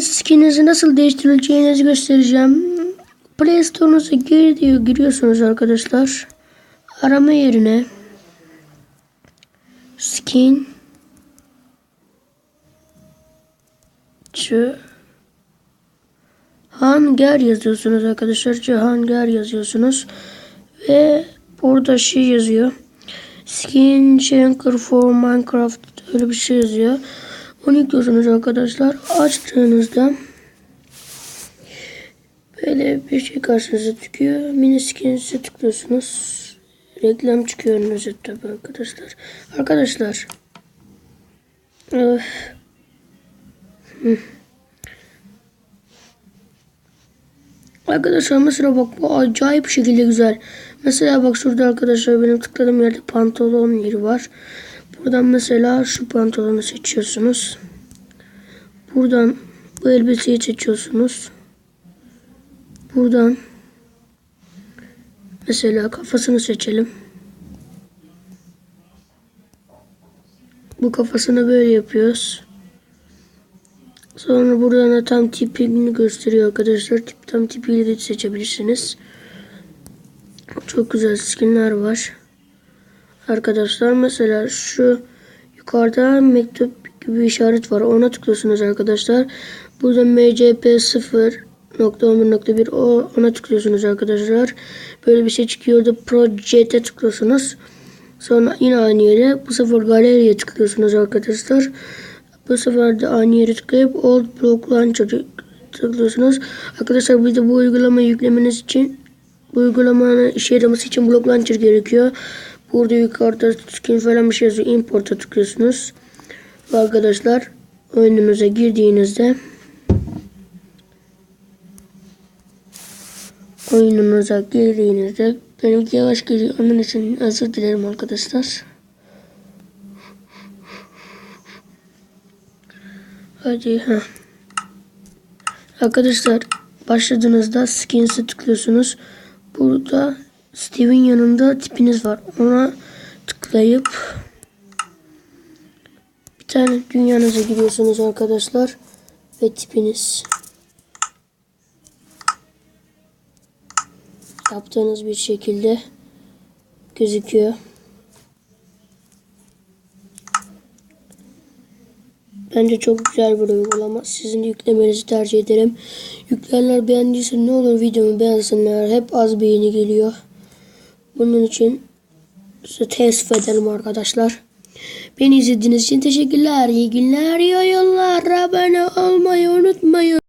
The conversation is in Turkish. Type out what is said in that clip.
Skininizi nasıl değiştirileceğinizi göstereceğim. Play Store'unuza gir diyor. Giriyorsunuz arkadaşlar. Arama yerine skin Cihanger yazıyorsunuz arkadaşlar. Cihanger yazıyorsunuz. Ve burada şey yazıyor. Skin Shaker for Minecraft öyle bir şey yazıyor. Onu yüklüyorsunuz arkadaşlar. Açtığınızda böyle bir şey karşınıza çıkıyor. Mini skins'e tıklıyorsunuz. Reklam çıkıyor önünüze tabii arkadaşlar. Arkadaşlar. Öf. Arkadaşlar mesela bak bu acayip şekilde güzel. Mesela bak şurada arkadaşlar benim tıkladığım yerde pantolon yeri var. Buradan mesela şu pantolonu seçiyorsunuz. Buradan bu elbiseyi seçiyorsunuz. Buradan mesela kafasını seçelim. Bu kafasını böyle yapıyoruz. Sonra buradan da tam tipini gösteriyor arkadaşlar. Tip tam tipiyle de seçebilirsiniz. Çok güzel skinler var. Arkadaşlar mesela şu yukarıda mektup gibi bir işaret var. Ona tıklıyorsunuz arkadaşlar. Burada MCP 0.11.1 o ona tıklıyorsunuz arkadaşlar. Böyle bir şey çıkıyor da Project'e tıklıyorsunuz. Sonra yine aynı yere bu sefer galeriye tıklıyorsunuz arkadaşlar. Bu sefer de aynı yere tıklayıp Old Block Launcher'ı tıklıyorsunuz. Arkadaşlar bir de bu uygulamayı yüklemeniz için bu uygulamanın işe yaraması için Block Launcher gerekiyor. Burada yukarıda skin falan bir şey yazıyor. Import'a tıklıyorsunuz. Arkadaşlar oyununuza girdiğinizde oyununuza girdiğinizde benimki yavaş geliyor. Onun için özür dilerim arkadaşlar. Hadi ha. Arkadaşlar başladığınızda skins'e tıklıyorsunuz. Burada Steve'in yanında tipiniz var. Ona tıklayıp bir tane dünyanıza giriyorsunuz arkadaşlar ve tipiniz yaptığınız bir şekilde gözüküyor. Bence çok güzel bir uygulama. Sizin yüklemenizi tercih ederim. Yükleyenler beğendiyse ne olur videomu beğensinler. Hep az beğeni geliyor. Bunun için size teessüf ederim arkadaşlar. Beni izlediğiniz için teşekkürler. İyi günler, iyi oyunlar. Abone olmayı unutmayın.